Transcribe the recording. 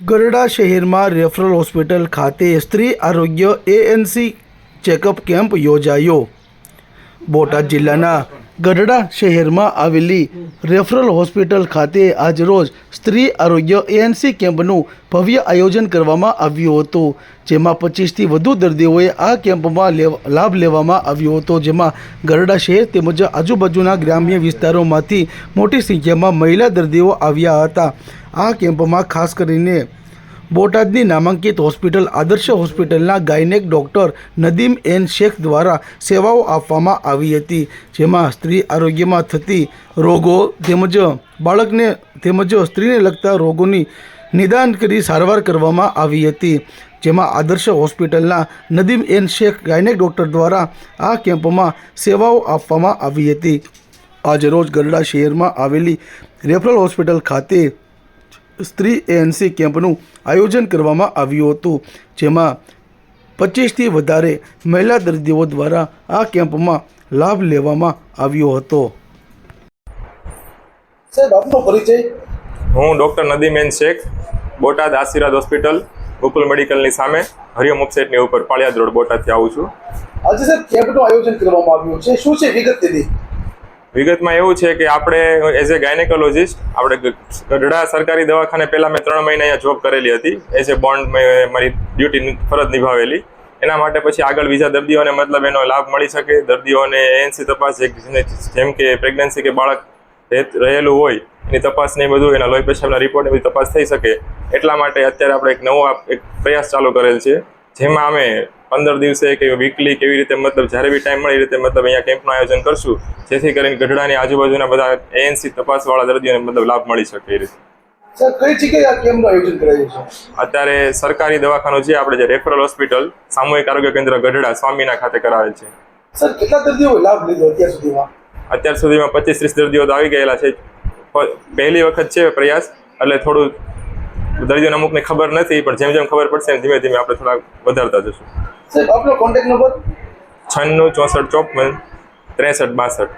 ગરડા શહેરમાં referral hospital ખાતે સ્ત્રી આરોગ્ય એએનસી ચેકઅપ કેમ્પ યોજાયો. બોટાદ જિલ્લાના ગઢડા શહેરમાં આવેલી રેફરલ હોસ્પિટલ ખાતે આજરોજ સ્ત્રી આરોગ્ય એએનસી કેમ્પનું ભવ્ય આયોજન કરવામાં આવ્યું હતું. જેમાં પચીસથી વધુ દર્દીઓએ આ કેમ્પમાં લાભ લેવામાં આવ્યો હતો. જેમાં ગરડા શહેર તેમજ આજુબાજુના ગ્રામ્ય વિસ્તારોમાંથી મોટી સંખ્યામાં મહિલા દર્દીઓ આવ્યા હતા. આ કેમ્પમાં ખાસ કરીને બોટાદની નામાંકિત હોસ્પિટલ, આદર્શ હોસ્પિટલના gynaec doctor Nadeem N Shaikh દ્વારા સેવાઓ આપવામાં આવી હતી, જેમાં સ્ત્રી આરોગ્યમાં થતી રોગો તેમજ બાળકને તેમજ સ્ત્રીને લગતા રોગોની નિદાન કરી સારવાર કરવામાં આવી હતી. જેમાં આદર્શ હોસ્પિટલના Nadeem N Shaikh gynaec doctor દ્વારા આ કેમ્પમાં સેવાઓ આપવામાં આવી હતી. આજરોજ ગરડા શહેરમાં આવેલી રેફરલ હોસ્પિટલ ખાતે સ્ત્રી એએનસી કેમ્પનું આયોજન કરવામાં આવ્યું હતું જેમાં પચીસથી વધારે મહિલા દર્દીઓ દ્વારા આ કેમ્પમાં લાભ લેવામાં આવ્યો હતો. સાહેબ આપનો પરિચય? હું ડૉક્ટર નદીમેન શેખ બોટાદ આશીર્વાદ હોસ્પિટલ ગોકુલ મેડિકલની સામે હરિયમ ઉપસેટની ઉપર પાળિયાદ રોડ બોટાદથી આવું છું. આજે સાહેબ કેમ્પનું આયોજન કરવામાં આવ્યું છે. શું છે વિગત તેની વિગતમાં એવું છે કે આપણે એઝ એ ગાયનેકોલોજીસ્ટ આપણે ગઢડા સરકારી દવાખાને પહેલાં મેં ત્રણ મહિના અહીંયા જોબ કરેલી હતી. એઝ એ બોન્ડ મેં, મારી ડ્યુટી ફરજ નિભાવેલી. એના માટે પછી આગળ બીજા દર્દીઓને મતલબ એનો લાભ મળી શકે. દર્દીઓને એએનસી તપાસ જેમ કે પ્રેગ્નન્સી કે બાળક રહેલું હોય, એની તપાસ ને બધું, એના લોહી પેશાબના રિપોર્ટ બધી તપાસ થઈ શકે. એટલા માટે અત્યારે આપણે એક નવો એક પ્રયાસ ચાલુ કરેલ છે. જેમાં અમે પંદર દિવસે કે વીકલી કેવી રીતે મતલબ જ્યારે બી ટાઈમ મળે એ રીતે મતલબ અહીંયા કેમ્પનું આયોજન કરશું. જેથી કરીને ગઢડાની આજુબાજુના બધા એએનસી તપાસવાળા દર્દીઓને મતલબ લાભ મળી શકે એ રીતે. અત્યારે સરકારી દવાખાનું છે આપણે જે રેફરલ હોસ્પિટલ સામૂહિક આરોગ્ય કેન્દ્ર ગઢડા સ્વામીના ખાતે કરાવેલ છે. સર કેટલા દર્દીઓએ લાભ લીધો અત્યાર સુધીમાં? અત્યાર સુધીમાં પચીસ ત્રીસ દર્દીઓ તો આવી ગયેલા છે. પહેલી વખત છે પ્રયાસ એટલે થોડું દર્દીઓને અમુકને ખબર નથી પણ જેમ જેમ ખબર પડશે ધીમે ધીમે આપણે થોડા વધારતા જશું. આપનો કોન્ટેક્ટ નંબર છન્નું ચોસઠ ચોપન ત્રેસઠ બાસઠ.